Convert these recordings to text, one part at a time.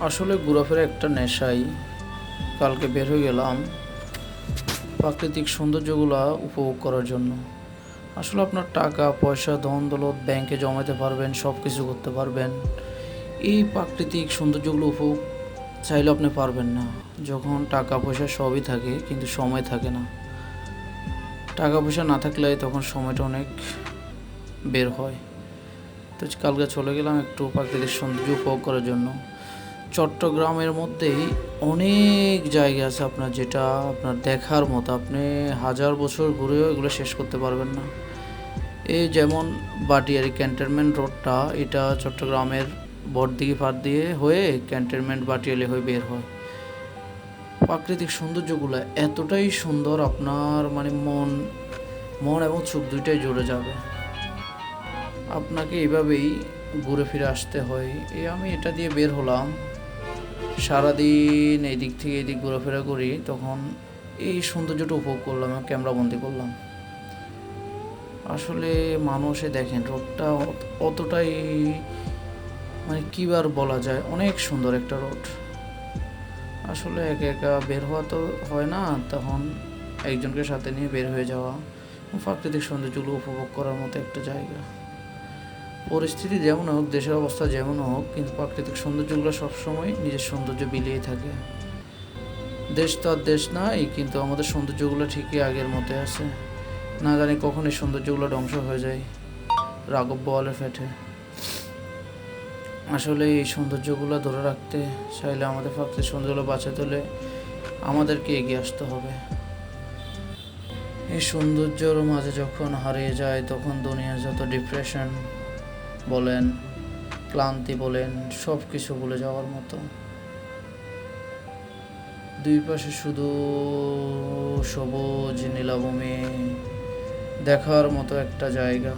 আসলে ঘোরাফেরা একটা নেশাই। কালকে বের হয়ে গেলাম প্রাকৃতিক সৌন্দর্যগুলো উপভোগ করার জন্য। আসলে আপনার টাকা, পয়সা, ধন, দৌলত, ব্যাংকে জমাতে পারবেন সব কিছু করতে পারবেন। এই প্রাকৃতিক সৌন্দর্যগুলো উপভোগ চাইলে আপনি পারবেন না। যখন টাকা, পয়সা সবই থাকে, কিন্তু সময় থাকে না। টাকা, পয়সা না থাকলে তখন সময়টা অনেক বের হয়। তো কালকে চলে গেলাম একটু প্রাকৃতিক সৌন্দর্য উপভোগ করার জন্য। চট্টগ্রামের মধ্যেই অনেক জায়গা আছে আপনার যেটা আপনার দেখার মতো। আপনি হাজার বছর ঘুরেও এগুলো শেষ করতে পারবেন না। এই যেমন বাটিয়ারি ক্যান্টনমেন্ট রোডটা, এটা চট্টগ্রামের বড়দিঘি পার দিয়ে হয়ে ক্যান্টনমেন্ট বাটিয়ালি হয়ে বের হয়। প্রাকৃতিক সৌন্দর্যগুলো এতটাই সুন্দর, আপনার মানে মন মন এবং চোখ দুইটাই জুড়ে যাবে। আপনাকে এভাবেই ঘুরে ফিরে আসতে হয়। এই আমি এটা দিয়ে বের হলাম। সারাদিন এই দিক থেকে এই দিক ঘোরাফেরা করি, তখন এই সৌন্দর্যটা উপভোগ করলাম এবং ক্যামেরা বন্দি করলাম। আসলে মানুষে দেখেন রোডটা অতটাই মানে কী বার বলা যায়, অনেক সুন্দর একটা রোড আসলে একা একা বের হওয়া তো হয় না, তখন একজনকে সাথে নিয়ে বের হয়ে যাওয়া প্রাকৃতিক সৌন্দর্যগুলো উপভোগ করার মতো একটা জায়গা। পরিস্থিতি যেমন হোক, দেশের অবস্থা যেমন হোক, কিন্তু প্রাকৃতিক সৌন্দর্যগুলো সবসময় নিজের সৌন্দর্য বিলিয়ে থাকে। দেশ তো আর দেশ নাই কিন্তু আমাদের সৌন্দর্যগুলো ঠিকই আগের মতো আছে। না জানি কখন এই সৌন্দর্যগুলো ধ্বংস হয়ে যায়, রাঘব বোয়ালে ফেটে। আসলে এই সৌন্দর্যগুলো ধরে রাখতে চাইলে আমাদের প্রাকৃতিক সৌন্দর্যগুলো বাঁচাতে হলে আমাদেরকে এগিয়ে আসতে হবে। এই সৌন্দর্যর মাঝে যখন হারিয়ে যায়, তখন দুনিয়ার যত ডিপ্রেশন বলেন, ক্লান্তি বলেন সব কিছু ভুলে যাওয়ার মতো। দুই পাশে শুধু সবুজ নীলাভূমি, দেখার মতো একটা জায়গা।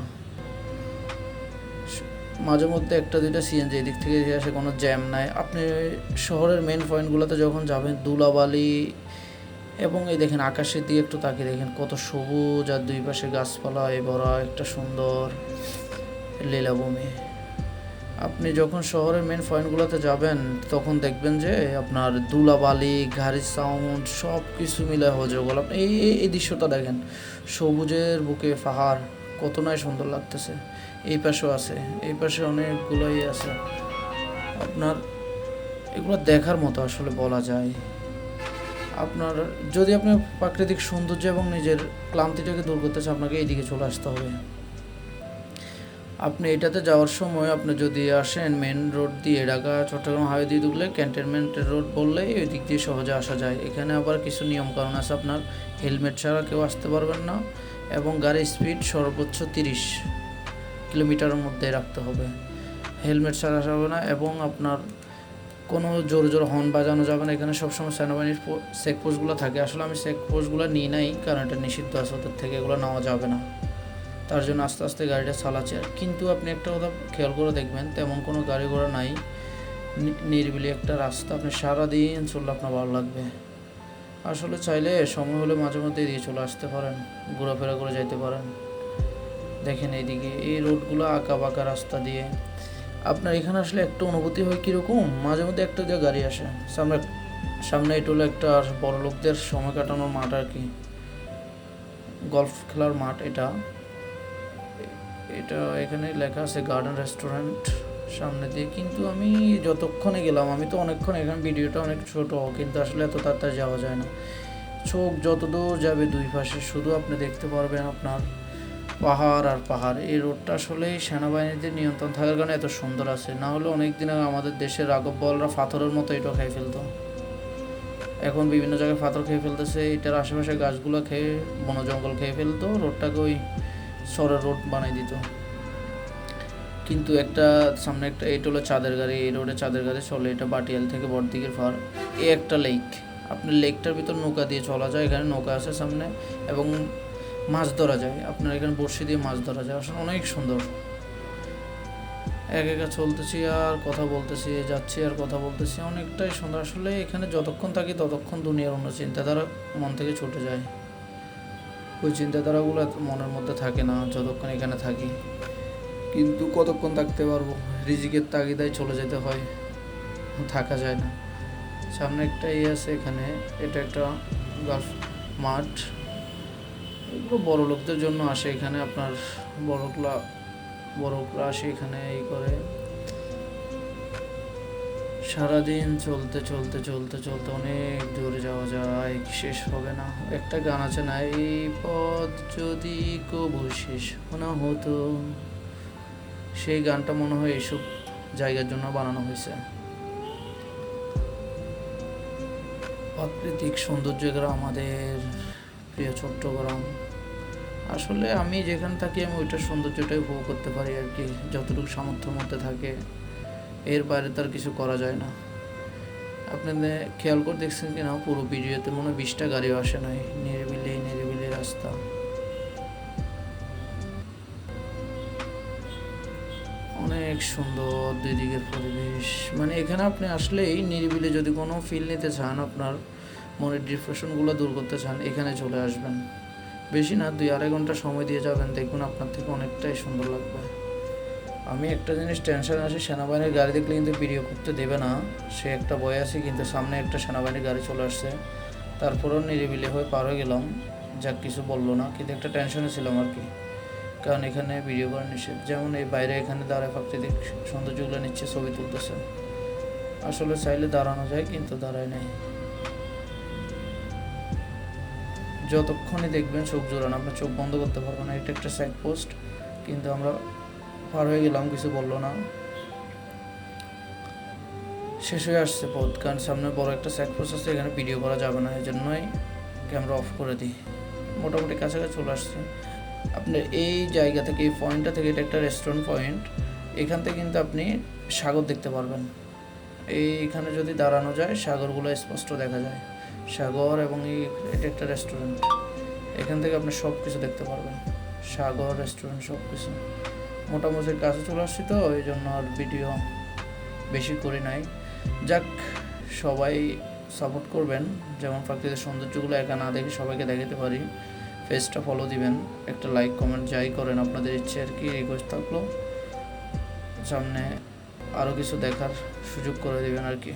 মাঝে মধ্যে একটা দুইটা সিএনজি এদিক থেকে আসে, কোনো জ্যাম নাই। আপনি শহরের মেন পয়েন্টগুলোতে যখন যাবেন দুলাবালি এবং এই দেখেন আকাশের দিকে একটু তাকিয়ে দেখেন, কত সবুজ আর দুই পাশে গাছপালা গাছপালায় ভরা একটা সুন্দর। লীলাভূমি। আপনি যখন শহরের মেন পয়েন্টগুলোতে যাবেন, তখন দেখবেন যে আপনার দুলাবালি গাড়ির সাউন্ড সব কিছু মিলে হজগোল আপনি এই, এই- এই দৃশ্যটা দেখেন। সবুজের বুকে পাহাড় কত নয় সুন্দর লাগতেছে। এই পাশেও আছে, এই পাশে অনেকগুলোই আছে। আপনার এগুলো দেখার মতো আসলে বলা যায়। আপনার, যদি আপনি প্রাকৃতিক সৌন্দর্য এবং নিজের ক্লান্তিটাকে দূর করতে চান, আপনাকে এইদিকে চলে আসতে হবে। আপনি এটাতে যাওয়ার সময় আপনি যদি আসেন মেন রোড দিয়ে ঢাকা, চট্টগ্রাম হাইওয়ে দিয়ে ঢুকলে ক্যান্টনমেন্ট রোড বললেই ওই দিক দিয়ে সহজে আসা যায়। এখানে আবার কিছু নিয়ম কারণ আছে আপনার হেলমেট ছাড়া কেউ আসতে পারবেন না এবং গাড়ির স্পিড সর্বোচ্চ তিরিশ কিলোমিটারের মধ্যে রাখতে হবে। হেলমেট ছাড়া হবে না এবং আপনার কোনো জোর জোর হর্ন বাজানো যাবে না। এখানে সবসময় সেনাবাহিনীর চেকপোস্টগুলো থাকে। আসলে আমি চেকপোস্টগুলো নিই নাই, কারণ এটা নিষিদ্ধ আছে, ওদের থেকে এগুলো নেওয়া যাবে না। তার জন্য আস্তে আস্তে গাড়িটা চালাচ্ছে। কিন্তু আপনি একটা কথা খেয়াল করে দেখবেন, তেমন কোনো গাড়ি ঘোড়া নাই। নিরিবিলি একটা রাস্তা। আপনি সারাদিন চললে আপনার ভালো লাগবে। আসলে চাইলে সময় হলে মাঝে মধ্যে এদিকে চলে আসতে পারেন, ঘোরাফেরা করে যাইতে পারেন। দেখেন এইদিকে, এই রোডগুলো আঁকা বাঁকা রাস্তা দিয়ে। আপনার এখানে আসলে একটা অনুভূতি হয় কীরকম? মাঝে মধ্যে একটা দিয়ে গাড়ি আসে। সামনে সামনে এটা হলো একটা বড় লোকদের সময় কাটানোর মাঠ আর কি। গলফ খেলার মাঠ এটা। এটা এখানে লেখা আছে গার্ডেন রেস্টুরেন্ট সামনে দিয়ে। কিন্তু আমি যতক্ষণে গেলাম, আমি তো অনেকক্ষণ এখানে ভিডিওটা অনেক ছোট, কিন্তু আসলে এত তাড়াতাড়ি যাওয়া যায় না। চোখ যত দূর যাবে দুই পাশে, শুধু আপনি দেখতে পারবেন আপনার পাহাড় আর পাহাড়। এই রোডটা আসলে সেনাবাহিনীদের নিয়ন্ত্রণ থাকার কারণে এত সুন্দর আছে। না হলে অনেক দিন আগে আমাদের দেশের রাঘব বলরা পাথরের মতো এটা খেয়ে ফেলতো। এখন বিভিন্ন জায়গায় পাথর খেয়ে ফেলতেছে, এটার আশেপাশে গাছগুলো খেয়ে বন জঙ্গল খেয়ে ফেলতো। রোডটাকে ওই সরের রোড বানাই দিত। কিন্তু একটা সামনে একটা এটা হলো চাঁদের গাড়ি, এই রোডে চাঁদের গাড়ি চলে, এটা বাটিয়াল থেকে বড়দিকের ফার এই একটা লেক আপনি লেকটার ভিতর নৌকা দিয়ে চলা যায়, এখানে নৌকা আছে সামনে, এবং মাছ ধরা যায়। আপনার এখানে বড়শি দিয়ে মাছ ধরা যায়। আসলে অনেক সুন্দর। এক একা চলতেছি আর কথা বলতেছি, যাচ্ছি আর কথা বলতেছি, অনেকটাই সুন্দর। আসলে এখানে যতক্ষণ থাকি ততক্ষণ দুনিয়ার অন্য চিন্তাধারা মন থেকে ছুটে যায়। ওই চিন্তাধারাগুলো মনের মধ্যে থাকে না, যতক্ষণ এখানে থাকি। কিন্তু কতক্ষণ থাকতে পারব? রিজিকের তাগিদায় চলে যেতে হয়, থাকা যায় না। সামনে একটা ইয়ে আছে এখানে, এটা একটা গল্ফ মাঠ। এগুলো বড় লোকদের জন্য আসে এখানে, আপনার বড়কলা বড়করা আসে এখানে, এই করে। সারাদিন চলতে চলতে চলতে চলতে অনেক দূরে যাওয়া যায়, শেষ হবে না। একটা গান আছে না এই পথ যদি কবু শেষ না হতো। সেই গানটা মনে হয় এইসব জায়গার জন্য বানানো হয়েছে। প্রাকৃতিক সৌন্দর্য আমাদের প্রিয় চট্টগ্রাম। আসলে আমি যেখানে থাকি, আমি ওইটার সৌন্দর্যটাই উপভোগ করতে পারি আর কি, যতটুকু সামর্থ্যের মধ্যে থাকে। এর বাইরে তার কিছু করা যায় না। আপনাদের খেয়াল করে দেখছেন কি না, পুরো ভিডিওতে মনে হয় বিশটা গাড়িও আসে নাই। নিরিবিলি নিরিবিলি রাস্তা। অনেক সুন্দর দুই দিকের পরিবেশ। মানে এখানে আপনি আসলেই নিরিবিলি যদি কোনো ফিল নিতে চান আপনার, মনের ডিপ্রেশনগুলো দূর করতে চান, এখানে চলে আসবেন। বেশি না, দুই আড়াই ঘণ্টা সময় দিয়ে যাবেন দেখুন আপনার থেকে অনেকটাই সুন্দর লাগবে। আমি একটা জিনিস টেনশন আছে, সেনাবাহিনীর গাড়ি দেখলে কিন্তু ভিডিও করতে দেবে না। সে একটা বয় আছে, কিন্তু সামনে একটা সেনাবাহিনীর গাড়ি চলে আসছে। তারপরেও নিরিবিলি হয়ে পার হয়ে গেলাম। যাক, কিছু বলল না, কিন্তু একটা টেনশনে ছিলাম আর কি। কারণ এখানে ভিডিও করা নিষেধ। যেমন এই বাইরে এখানে দাঁড়ায় প্রাকৃতিক সৌন্দর্যগুলো নিচ্ছে, ছবি তুলতেছে। আসলে চাইলে দাঁড়ানো যায়, কিন্তু দাঁড়ায় নাই। যতক্ষণই দেখবেন চোখ জোরান আপনার চোখ বন্ধ করতে পারবেন না। এটা একটা সাইড পোস্ট কিন্তু আমরা পার হয়ে গেলাম, কিছু বলল না। শেষ হয়ে আসছে পথ কারণ সামনে বড় একটা পোস্ট আছে, এখানে ভিডিও করা যাবে না এই জন্যই ক্যামেরা অফ করে দিই। মোটামুটি কাছাকাছি চলে আসছে। আপনার এই জায়গা থেকে, এই পয়েন্টটা থেকে, এটা একটা রেস্টুরেন্ট পয়েন্ট এখান থেকে কিন্তু আপনি সাগর দেখতে পারবেন। এইখানে যদি দাঁড়ানো যায়, সাগরগুলো স্পষ্ট দেখা যায়। সাগর এবং এই এটা একটা রেস্টুরেন্ট এখান থেকে আপনি সব কিছু দেখতে পারবেন। সাগর রেস্টুরেন্ট সব কিছু মোটামুটি কাছে চলে আসছি তো এই জন্য আর ভিডিও বেশি করি নাই। যাক, সবাই সাপোর্ট করবেন। যেমন প্রাকৃতিক সৌন্দর্যগুলো একা না দেখে সবাইকে দেখাতে পারি। পেজটা ফলো দিবেন। একটা লাইক কমেন্ট যাই করেন আপনাদের ইচ্ছে আর কি রিকোয়েস্ট থাকল। সামনে আরও কিছু দেখার সুযোগ করে দেবেন আর কি।